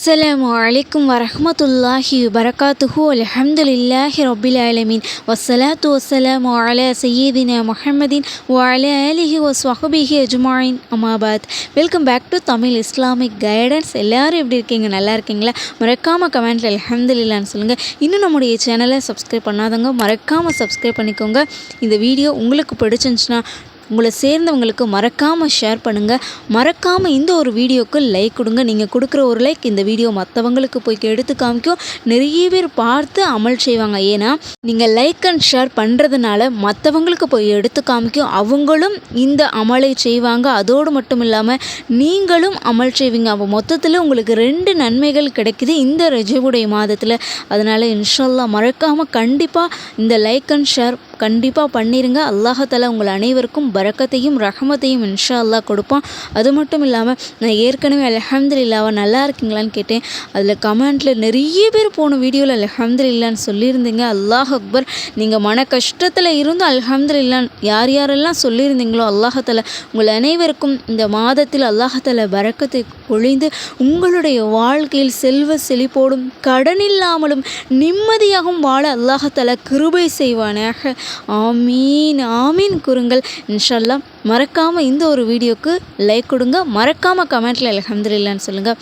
அஸ்லாம் அலைக்கும் வரமத்துல்லாஹி வரகாத்துஹு அல்ஹம்துலில்லாஹி ரப்பில் ஆலமீன். வஸ்ஸலாத்து வஸ்ஸலாமு அலா சையீதினா முஹம்மதின் வ அலா ஆலிஹி ஸ்வஹபிஹி அஜ்மாயின். அமாபாத் welcome back to Tamil Islamic guidance. எல்லோரும் எப்படி இருக்கீங்க? நல்லா இருக்கீங்களா? மறக்காமல் கமெண்ட்டில் அல்ஹம்துலில்லான்னு சொல்லுங்கள் இன்னும் நம்முடைய சேனலை சப்ஸ்கிரைப் பண்ணாதவங்க மறக்காமல் சப்ஸ்கிரைப் பண்ணிக்கோங்க. இந்த வீடியோ உங்களுக்கு பிடிச்சிருந்துச்சுன்னா உங்களை சேர்ந்தவங்களுக்கு மறக்காமல் ஷேர் பண்ணுங்கள் மறக்காமல் இந்த ஒரு வீடியோவுக்கு லைக் கொடுங்க. நீங்கள் கொடுக்குற ஒரு லைக் இந்த வீடியோ மற்றவங்களுக்கு போய் எடுத்து காமிக்கும். நிறைய பேர் பார்த்து அமல் செய்வாங்க. ஏன்னா நீங்கள் லைக் அண்ட் ஷேர் பண்ணுறதுனால மற்றவங்களுக்கு போய் எடுத்து காமிக்கும். அவங்களும் இந்த அமலை செய்வாங்க. அதோடு மட்டும் இல்லாமல் நீங்களும் அமல் செய்வீங்க. அப்போ மொத்தத்தில் உங்களுக்கு ரெண்டு நன்மைகள் கிடைக்குது இந்த ரஜவுடைய மாதத்தில். அதனால் இன்ஷல்லா மறக்காமல் கண்டிப்பாக இந்த லைக் அண்ட் ஷேர் கண்டிப்பாக பண்ணிடுங்க அல்லாஹால உங்கள் அனைவருக்கும் பரக்கத்தையும் ரஹமத்தையும் இன்ஷா அல்லாஹ் கொடுப்பான். அது மட்டும் இல்லாமல் நான் ஏற்கனவே அல்ஹம்துலில்லாவா நல்லா இருக்கீங்களான்னு கேட்டேன். அதில் கமெண்ட்டில் நிறைய பேர் போன வீடியோவில் அல்ஹம்துலில்லான்னு சொல்லியிருந்தீங்க. அல்லாஹ் அக்பர் நீங்கள் மன கஷ்டத்தில் இருந்து இல்லான்னு யார் யாரெல்லாம் சொல்லியிருந்தீங்களோ அல்லாஹால உங்கள் அனைவருக்கும் இந்த மாதத்தில் அல்லாஹால பரக்கத்தை பொழிந்து உங்களுடைய வாழ்க்கையில் செல்வ செழிப்போடும் கடனில்லாமலும் நிம்மதியாகவும் வாழ அல்லாஹால கிருபை செய்வானாக. ஆமீன் ஆமீன் கூறுங்கள். இன்ஷல்லா மறக்காமல் இந்த ஒரு வீடியோக்கு லைக் கொடுங்க. மறக்காமல் கமெண்ட்டில் அலமதுல்லான்னு சொல்லுங்கள்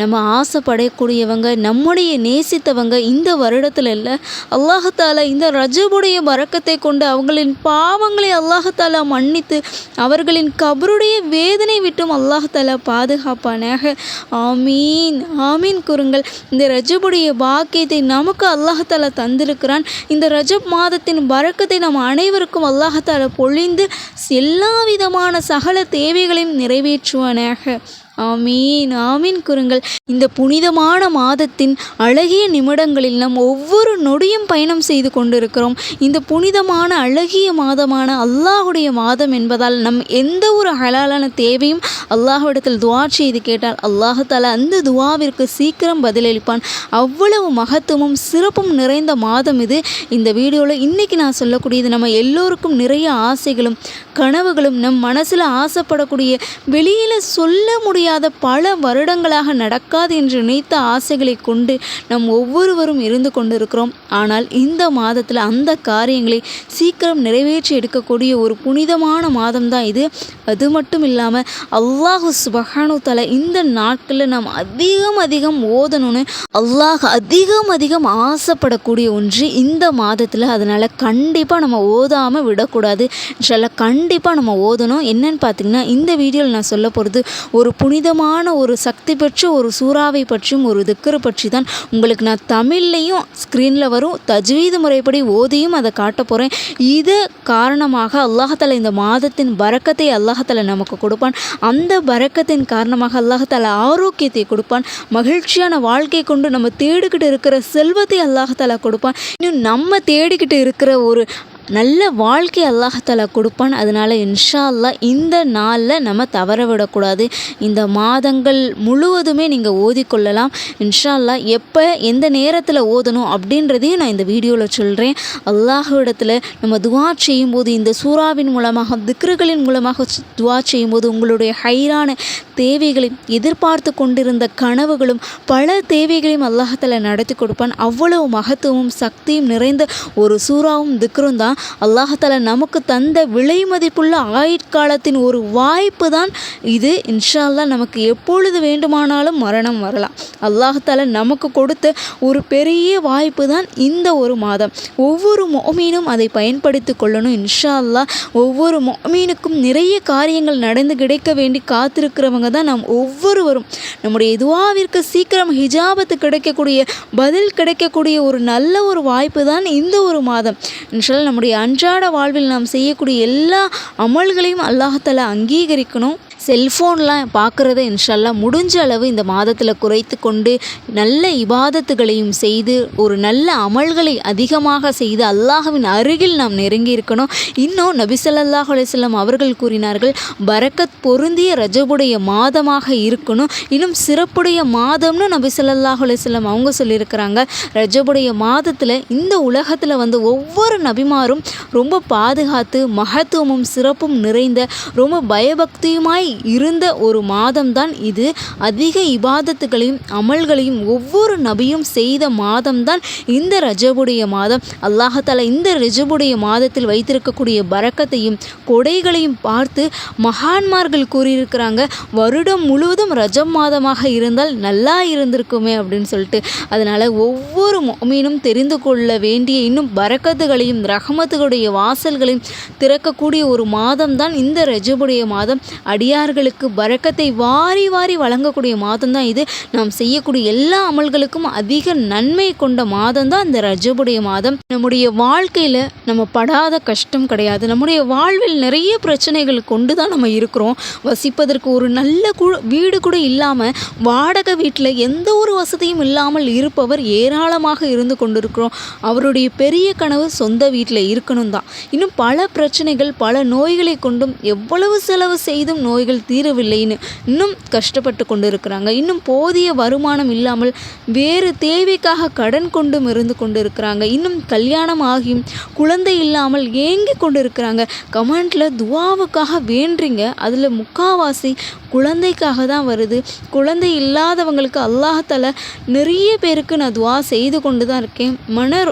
நம்ம ஆசைப்படக்கூடியவங்க நம்முடைய நேசித்தவங்க இந்த வருடத்தில் இல்லை அல்லாஹால இந்த ரஜபுடைய பறக்கத்தை கொண்டு அவங்களின் பாவங்களை அல்லாஹால மன்னித்து அவர்களின் கபருடைய வேதனை விட்டும் அல்லாஹால பாதுகாப்பானாக. ஆமீன். ஆமீன் கூறுங்கள். இந்த ரஜபுடைய பாக்கியத்தை நமக்கு அல்லாஹால தந்திருக்கிறான். இந்த ரஜப் மாதத்தின் வரக்கத்தை நம் அனைவருக்கும் அல்லாஹத்தால பொழிந்து எல்லா விதமான சகல தேவைகளையும் நிறைவேற்றுவனாக. ஆமீன் ஆமீன் கூறுங்கள். இந்த புனிதமான மாதத்தின் அழகிய நிமிடங்களில் நாம் ஒவ்வொரு நொடியும் பயணம் செய்து கொண்டிருக்கிறோம். இந்த புனிதமான அழகிய மாதமான அல்லாஹுடைய மாதம் என்பதால் நம் எந்த ஒரு ஹலாலான தேவையும் அல்லாஹ்விடத்தில் துவா செய்து கேட்டால் அல்லாஹால அந்த துவாவிற்கு சீக்கிரம் பதிலளிப்பான். அவ்வளவு மகத்துவமும் சிறப்பும் நிறைந்த மாதம் இது. இந்த வீடியோவில் இன்றைக்கி நான் சொல்லக்கூடியது நம்ம எல்லோருக்கும் நிறைய ஆசைகளும் கனவுகளும் நம் மனசில் ஆசைப்படக்கூடிய வெளியில் சொல்ல முடியாத பல வருடங்களாக நடக்காது என்று நினைத்த ஆசைகளை கொண்டு நம் ஒவ்வொருவரும் இருந்து கொண்டிருக்கிறோம். ஆனால் இந்த மாதத்தில் அந்த காரியங்களை சீக்கிரம் நிறைவேற்றி எடுக்கக்கூடிய ஒரு புனிதமான மாதம் தான் இது. அது மட்டும் இல்லாமல் அல்லாஹு சுபஹானு தலை இந்த நாட்களில் நாம் அதிகம் அதிகம் ஓதணும்னு அல்லாஹ் அதிகம் அதிகம் ஆசைப்படக்கூடிய ஒன்று இந்த மாதத்தில். அதனால் கண்டிப்பாக நம்ம ஓதாமல் விடக்கூடாது. இன்ஷால்லாம் கண்டிப்பாக நம்ம ஓதணும். என்னன்னு பார்த்தீங்கன்னா இந்த வீடியோவில் நான் சொல்ல போகிறது ஒரு புனி புனிதமான ஒரு சக்தி பெற்ற ஒரு சூறாவை பற்றியும் ஒரு திக்கரை பற்றி தான் உங்களுக்கு நான் தமிழ்லையும் ஸ்க்ரீனில் வரும் தஜ்வீது முறைப்படி ஓதியும் அதை காட்ட போகிறேன் இது காரணமாக அல்லாஹால இந்த மாதத்தின் பறக்கத்தை அல்லாஹால நமக்கு கொடுப்பான். அந்த பறக்கத்தின் காரணமாக அல்லாஹால ஆரோக்கியத்தை கொடுப்பான். மகிழ்ச்சியான வாழ்க்கை கொண்டு நம்ம தேடிக்கிட்டு இருக்கிற செல்வத்தை அல்லாஹால கொடுப்பான். இன்னும் நம்ம தேடிக்கிட்டு இருக்கிற ஒரு நல்ல வாழ்க்கை அல்லாஹாலா கொடுப்பான். அதனால் இன்ஷா அல்லா இந்த நாளில் நம்ம தவற விடக்கூடாது. இந்த மாதங்கள் முழுவதுமே நீங்கள் ஓதிக்கொள்ளலாம். இன்ஷா அல்லாஹ் எப்போ எந்த நேரத்தில் ஓதணும் அப்படின்றதையும் நான் இந்த வீடியோவில் சொல்கிறேன் அல்லாஹ்விடத்தில் நம்ம துவா செய்யும்போது இந்த சூறாவின் மூலமாக திக்ருகளின் மூலமாக துவா செய்யும்போது உங்களுடைய ஹைரான தேவைகளையும் எதிர்பார்த்து கொண்டிருந்த கனவுகளும் பல தேவைகளையும் அல்லாஹத்தில் நடத்தி கொடுப்பான். அவ்வளவு மகத்துவமும் சக்தியும் நிறைந்த ஒரு சூறாவும் திக்ரும் தான் அல்லாஹால நமக்கு தந்த விலை மதிப்புள்ள ஆயுட்காலத்தின் ஒரு வாய்ப்பு தான் இது. இன்ஷால்லா நமக்கு எப்பொழுது வேண்டுமானாலும் மரணம் வரலாம். அல்லாஹால நமக்கு கொடுத்த ஒரு பெரிய வாய்ப்பு தான் இந்த ஒரு மாதம். ஒவ்வொரு மொமீனும் அதை பயன்படுத்தி கொள்ளணும். இன்ஷா அல்லா ஒவ்வொரு மொமீனுக்கும் நிறைய காரியங்கள் நடந்து கிடைக்க வேண்டி காத்திருக்கிறவங்க தான் நாம் ஒவ்வொருவரும். நம்முடைய இதுவாவிற்கு சீக்கிரம் ஹிஜாபத்து கிடைக்கக்கூடிய பதில் கிடைக்கக்கூடிய ஒரு நல்ல ஒரு வாய்ப்பு தான் இந்த ஒரு மாதம். இன்ஷால்லா நம்முடைய அன்றாட வாழ்வில் நாம் செய்யக்கூடிய எல்லா அமல்களையும் அல்லாஹால அங்கீகரிக்கணும். செல்ஃபோன்லாம் பார்க்குறத இன்ஷல்லா முடிஞ்ச அளவு இந்த மாதத்தில் குறைத்து கொண்டு நல்ல இபாதத்துகளையும் செய்து ஒரு நல்ல அமல்களை அதிகமாக செய்து அல்லாஹவின் அருகில் நாம் நெருங்கி இருக்கணும். இன்னும் நபிசல்லாஹ் அலிஸ்லாம் அவர்கள் கூறினார்கள் பரக்கத் பொருந்திய ரஜபுடைய மாதமாக இருக்கணும். இன்னும் சிறப்புடைய மாதம்னு நபிசல்லாஹ் அலிஸ்லாம் அவங்க சொல்லியிருக்கிறாங்க. ரஜபுடைய மாதத்தில் இந்த உலகத்தில் வந்து ஒவ்வொரு நபிமாரும் ரொம்ப பாதுகாத்து மகத்துவமும் சிறப்பும் நிறைந்த ரொம்ப பயபக்தியுமாய் இருந்த ஒரு மாதம்தான் இது. அதிக இபாதத்துகளையும் அமல்களையும் ஒவ்வொரு நபியும் செய்த மாதம்தான் இந்த ரஜபுடைய மாதம். அல்லாஹால இந்த ரஜபுடைய மாதத்தில் வைத்திருக்கக்கூடிய பரக்கத்தையும் கொடைகளையும் பார்த்து மகான்மார்கள் கூறியிருக்கிறாங்க வருடம் முழுவதும் ரஜம் மாதமாக இருந்தால் நல்லா இருந்திருக்குமே அப்படின்னு சொல்லிட்டு. அதனால் ஒவ்வொரு மீனும் தெரிந்து கொள்ள வேண்டிய இன்னும் பறக்கத்துகளையும் ரஹமத்துகளுடைய வாசல்களையும் திறக்கக்கூடிய ஒரு மாதம் தான் இந்த ரஜபுடைய மாதம். அடியார்களுக்கு பரக்கத்தை வாரி வாரி வழங்கக்கூடிய மாதம் தான் இது. நாம் செய்யக்கூடிய எல்லா அமல்களுக்கும் அதிக நன்மை கொண்ட மாதம் தான் இந்த ரஜபுடைய மாதம். நம்முடைய வாழ்க்கையில் நம்ம படாத கஷ்டம் கிடையாது. நம்முடைய வாழ்வில் நிறைய பிரச்சனைகள் கொண்டு தான் நம்ம இருக்கிறோம். வசிப்பதற்கு ஒரு நல்ல கு வீடு கூட இல்லாமல் வாடகை வீட்டில் எந்த ஒரு வசதியும் இல்லாமல் இருப்பவர் ஏராளமாக இருந்து கொண்டிருக்கிறோம். அவருடைய பெரிய கனவு சொந்த வீட்டில் இருக்கணும் தான் இன்னும் பல பிரச்சனைகள் பல நோய்களை கொண்டும் எவ்வளவு செலவு செய்தும் நோய் நோய்கள் தீரவில்லைன்னு இன்னும் கஷ்டப்பட்டு கொண்டு இருக்கிறாங்க இன்னும் போதிய வருமானம் இல்லாமல் வேறு தேவைக்காக கடன் கொண்டும் இருந்து கொண்டு இருக்கிறாங்க இன்னும் கல்யாணம் ஆகியும் குழந்தை இல்லாமல் ஏங்கி கொண்டு இருக்கிறாங்க கமெண்டில் துவாவுக்காக வேண்டுறீங்க அதில் முக்காவாசி குழந்தைக்காக தான் வருது. குழந்தை இல்லாதவங்களுக்கு அல்லாஹால நிறைய பேருக்கு நான் துவா செய்து கொண்டு தான் இருக்கேன். மன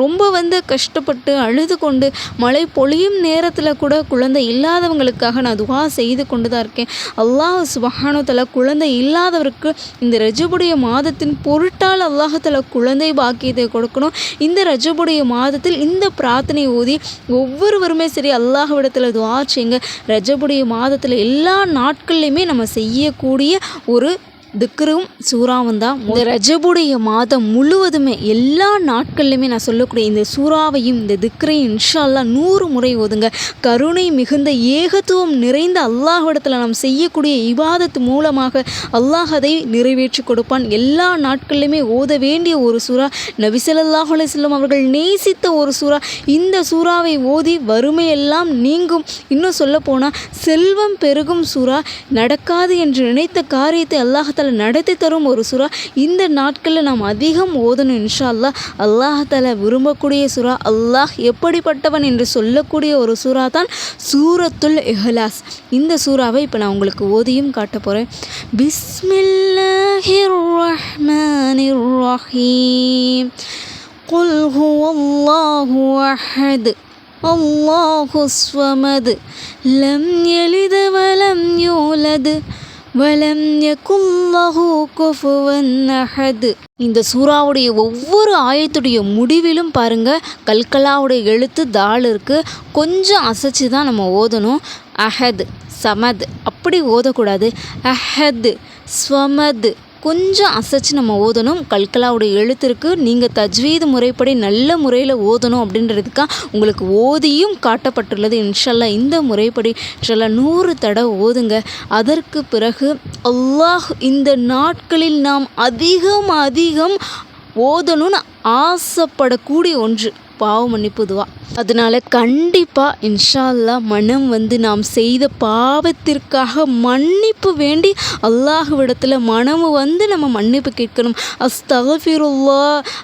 ரொம்ப வந்து கஷ்டப்பட்டு அழுது கொண்டு மழை பொழியும் நேரத்தில் கூட குழந்தை இல்லாதவங்களுக்காக நான் துவா செய்து கொண்டு தான் இருக்கேன். அல்லாஹ் சுபஹானுத்தல குழந்தை இல்லாதவருக்கு இந்த ரஜபுடைய மாதத்தின் பொருட்டால் அல்லாஹத்தில் குழந்தை பாக்கியத்தை கொடுக்கணும். இந்த ரஜபுடைய மாதத்தில் இந்த பிரார்த்தனை ஊதி ஒவ்வொருவருமே சரி அல்லாஹ்விடத்தில் துவா செய்யுங்க. ரஜபுடைய மாதத்தில் எல்லா நாட்கள்லையுமே நம்ம செய்யக்கூடிய ஒரு திக்ரும் சூறாவும் தான். இந்த ரஜபுடைய மாதம் முழுவதுமே எல்லா நாட்கள்லையுமே நான் சொல்லக்கூடிய இந்த சூறாவையும் இந்த திக்ரையும் இன்ஷால்லா நூறு முறை ஓதுங்க. கருணை மிகுந்த ஏகத்துவம் நிறைந்த அல்லாஹிடத்தில் நாம் செய்யக்கூடிய இபாதத்து மூலமாக அல்லாஹ் அதை நிறைவேற்றி கொடுப்பான். எல்லா நாட்கள்லையுமே ஓத வேண்டிய ஒரு சூறா. நபிசல்லாஹ் செல்லும் அவர்கள் நேசித்த ஒரு சூறா. இந்த சூறாவை ஓதி வறுமையெல்லாம் நீங்கும். இன்னும் சொல்ல போனால் செல்வம் பெருகும் சூறா. நடக்காது என்று நினைத்த காரியத்தை அல்லாஹ் அல்லாஹால நடத்தி தரும் ஒரு சுறா இந்த நாட்களில் நாம் அதிகம் ஓதணும் இன்ஷா அல்லாஹ் அல்லாஹால விரும்பக்கூடிய சுறா அல்லாஹ் எப்படிப்பட்டவன் என்று சொல்லக்கூடிய ஒரு சூறா தான் சூரத்துல் இஹ்லாஸ் இந்த சூறாவை இப்போ நான் உங்களுக்கு ஓதியும் காட்ட போகிறேன் பிஸ்மில்லாஹிர் ரஹ்மானிர் ரஹீம் قل هو الله أحد الله الصمد لم يلد ولم يولد வலம் யகுல்லஹு குஃபுவன் அஹது. இந்த சூறாவுடைய ஒவ்வொரு ஆயத்துடைய முடிவிலும் பாருங்க கல்கலாவுடைய எழுத்து தாள் இருக்கு கொஞ்சம் அசைச்சு தான் நம்ம ஓதணும். அஹத் சமத் அப்படி ஓதக்கூடாது. அஹத் ஸ்வமத் கொஞ்சம் அசைச்சு நம்ம ஓதணும். கல்கலாவுடைய எழுத்திற்கு நீங்கள் தஜ்வீது முறைப்படி நல்ல முறையில் ஓதணும் அப்படின்றதுக்காக உங்களுக்கு ஓதியும் காட்டப்பட்டுள்ளது. இன்ஷல்லா இந்த முறைப்படி இன்ஷல்லா நூறு தடவை ஓதுங்க. அதற்கு பிறகு அல்லாஹ் இந்த நாட்களில் நாம் அதிகம் அதிகம் ஓதணும்னு ஆசைப்படக்கூடிய ஒன்று. பாவ மன்னிப்பு துவா அதனால் கண்டிப்பாக இன்ஷால்லா மனம் வந்து நாம் செய்த பாவத்திற்காக மன்னிப்பு வேண்டி அல்லாஹுவிடத்தில் மனம் வந்து நம்ம மன்னிப்பு கேட்கணும். அஸ்தகஃபிருல்லா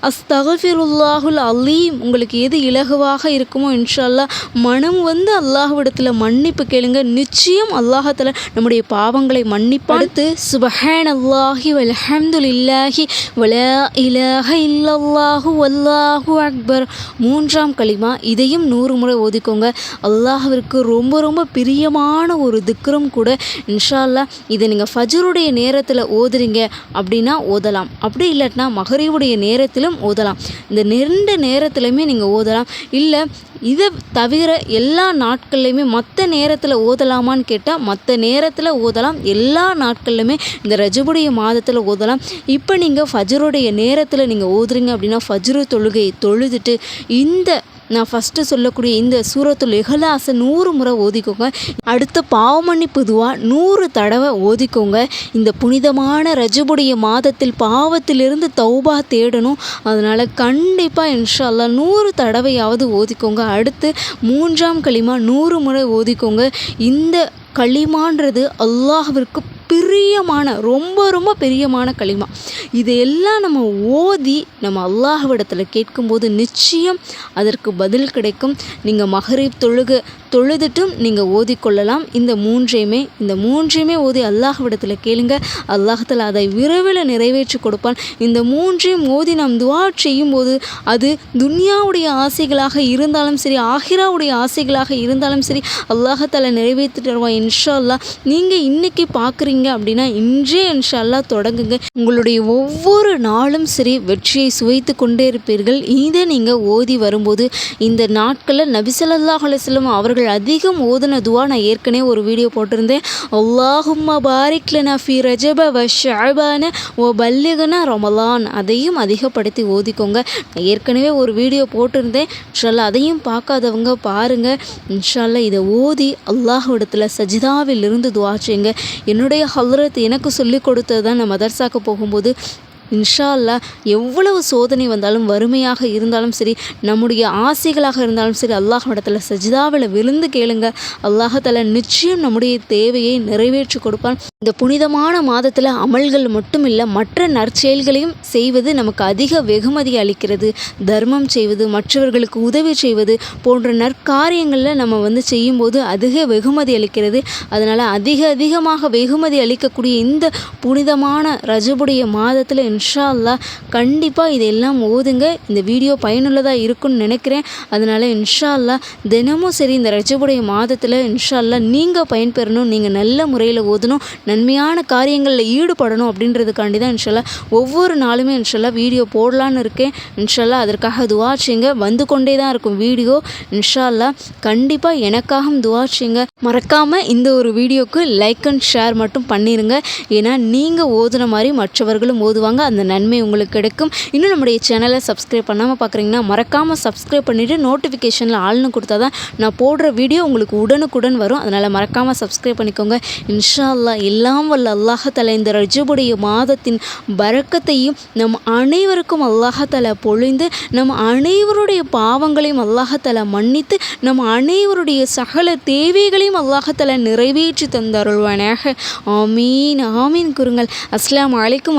அஸ்தகஃபிருல்லாஹுல் அலீம். உங்களுக்கு எது இலகுவாக இருக்குமோ இன்ஷால்லா மனம் வந்து அல்லாஹுவிடத்தில் மன்னிப்பு கேளுங்க. நிச்சயம் அல்லாஹத்தில் நம்முடைய பாவங்களை மன்னிப்படுத்து சுபஹான் அல்லாஹி வல்ஹம்துலில்லாஹி வலா இலாஹ இல்லல்லாஹு வல்லாஹு அக்பர். மூன்றாம் களிமா இதையும் நூறு முறை ஓதிக்கோங்க. அல்லாஹிற்கு ரொம்ப ரொம்ப பிரியமான ஒரு திக்ரம் கூட இன்ஷால்லா இதை நீங்கள் ஃபஜருடைய நேரத்தில் ஓதுறீங்க அப்படின்னா ஓதலாம். அப்படி இல்லாட்டினா மகரிவுடைய நேரத்திலும் ஓதலாம். இந்த ரெண்டு நேரத்துலையுமே நீங்கள் ஓதலாம். இல்லை இதை தவிர எல்லா நாட்கள்லையுமே மற்ற நேரத்தில் ஓதலாமான்னு கேட்டால் மற்ற நேரத்தில் ஓதலாம் எல்லா நாட்கள்லையுமே இந்த ரஜபுடைய மாதத்தில் ஓதலாம். இப்போ நீங்கள் ஃபஜருடைய நேரத்தில் நீங்கள் ஓதுறீங்க அப்படின்னா ஃபஜ்ரு தொழுகையை தொழுதுட்டு இந்த நான் ஃபஸ்ட்டு சொல்லக்கூடிய இந்த சூரத்துல் இகலாசை நூறு முறை ஓதிக்கோங்க. அடுத்த பாவமன்னி புதுவாக நூறு தடவை ஓதிக்கோங்க. இந்த புனிதமான ரஜபுடைய மாதத்தில் பாவத்திலிருந்து தௌபா தேடணும். அதனால் கண்டிப்பாக இன்ஷால்லா நூறு தடவையாவது ஓதிக்கோங்க. அடுத்து மூன்றாம் களிமா நூறு முறை ஓதிக்கோங்க. இந்த களிமான்றது அல்லாஹிற்கு பிரியமான ரொம்ப ரொம்ப பிரியமான களிமா. இதையெல்லாம் நம்ம ஓதி நம்ம அல்லாஹ்விடத்தில் கேட்கும்போது நிச்சயம் அதற்கு பதில் கிடைக்கும். நீங்கள் மஹரீப் தொழுகு தொழுதுட்டும் நீங்கள் ஓதிக்கொள்ளலாம். இந்த மூன்றையுமே இந்த மூன்றையுமே ஓதி அல்லாஹ்விடத்தில் கேளுங்க. அல்லாஹத்தில் அதை விரைவில் நிறைவேற்றி கொடுப்பான். இந்த மூன்றையும் ஓதி நாம் துவா செய்யும் போது அது துன்யாவுடைய ஆசைகளாக இருந்தாலும் சரி ஆஹிராவுடைய ஆசைகளாக இருந்தாலும் சரி அல்லாஹத்தால் நிறைவேற்றி தருவான் இன்ஷா அல்லாஹ் நீங்கள் இன்றைக்கி பார்க்குறீங்க அப்படின்னா இன்றே இன்ஷா அல்லாஹ் தொடங்குங்க. உங்களுடைய ஒவ்வொரு நாளும் சரி வெற்றியை சுவைத்து கொண்டே இருப்பீர்கள். இதை நீங்கள் ஓதி வரும்போது இந்த நாட்களில் நபிசல்லாஹ் அலுவலம் அவர்கள் அதிகம் ஓதுன துவா நான் ஏற்கனவே ஒரு வீடியோ போட்டிருந்தேன். அல்லாஹும்மா பாரிக்ல ஃபி ரஜப வ ஷஅபான ஓ பல்லிகனா ரமலான். அதையும் அதிகப்படுத்தி ஓதிக்கோங்க. நான் ஏற்கனவே ஒரு வீடியோ போட்டிருந்தேன். இன்ஷால்லா அதையும் பார்க்காதவங்க பாருங்கள் இன்ஷால்லா இதை ஓதி அல்லாஹிடத்தில் சஜிதாவில் இருந்து துவா செய்யுங்க. என்னுடைய ஹல்ரத் எனக்கு சொல்லிக் கொடுத்தது தான் நான் மதர்சாக்கு போகும்போது. இன்ஷா எவ்வளவு சோதனை வந்தாலும் வறுமையாக இருந்தாலும் சரி நம்முடைய ஆசைகளாக இருந்தாலும் சரி அல்லாஹ்விடத்தில் சஜிதாவில் விழுந்து கேளுங்க. அல்லாஹால நிச்சயம் நம்முடைய தேவையை நிறைவேற்றி கொடுப்பான். இந்த புனிதமான மாதத்தில் அமல்கள் மட்டும் இல்லை மற்ற நற்செயல்களையும் செய்வது நமக்கு அதிக வெகுமதி அளிக்கிறது. தர்மம் செய்வது மற்றவர்களுக்கு உதவி செய்வது போன்ற நற்காரியங்களில் நம்ம வந்து செய்யும்போது அதிக வெகுமதி அளிக்கிறது. அதனால் அதிக அதிகமாக வெகுமதி அளிக்கக்கூடிய இந்த புனிதமான ரஜபுடைய மாதத்தில் இன்ஷா கண்டிப்பாக இதெல்லாம் ஓதுங்க. இந்த வீடியோ பயனுள்ளதாக இருக்கும்னு நினைக்கிறேன். அதனால் இன்ஷா தினமும் சரி இந்த ரஜபுடைய மாதத்தில் இன்ஷா அல்லாஹ் நீங்கள் பயன்பெறணும். நீங்கள் நல்ல முறையில் ஓதணும். நன்மையான காரியங்களில் ஈடுபடணும் அப்படின்றதுக்காண்டி தான் இன்ஷா ஒவ்வொரு நாளுமே இன்ஷா வீடியோ போடலான்னு இருக்கேன். இன்ஷா அதற்காக துவா செய்யுங்க. வந்து கொண்டே தான் இருக்கும் வீடியோ. இன்ஷா கண்டிப்பாக எனக்காகவும் துவா செய்யுங்க. மறக்காமல் இந்த ஒரு வீடியோக்கு லைக் அண்ட் ஷேர் மட்டும் பண்ணிடுங்க ஏன்னா நீங்கள் ஓதுன மாதிரி மற்றவர்களும் ஓதுவாங்க. அந்த நன்மை உங்களுக்கு கிடைக்கும். இன்னும் நம்முடைய சேனலை சப்ஸ்கிரைப் பண்ணாமல் பார்க்குறீங்கன்னா மறக்காமல் சப்ஸ்கிரைப் பண்ணிவிட்டு நோட்டிஃபிகேஷனில் ஆள்னு கொடுத்தா தான் நான் போடுற வீடியோ உங்களுக்கு உடனுக்குடன் வரும். அதனால் மறக்காமல் சப்ஸ்கிரைப் பண்ணிக்கோங்க. இன்ஷா அல்லாஹ் எல்லாம் வல்ல அல்லாஹால இந்த ரஜபுடைய மாதத்தின் பரக்கத்தையும் நம் அனைவருக்கும் அல்லாஹால பொழிந்து நம் அனைவருடைய பாவங்களையும் அல்லாஹால மன்னித்து நம் அனைவருடைய சகல தேவைகளையும் அல்லாஹால நிறைவேற்றி தந்தருள்வானாக. ஆமீன் ஆமீன். குருங்கள் அஸ்ஸலாமு அலைக்கும்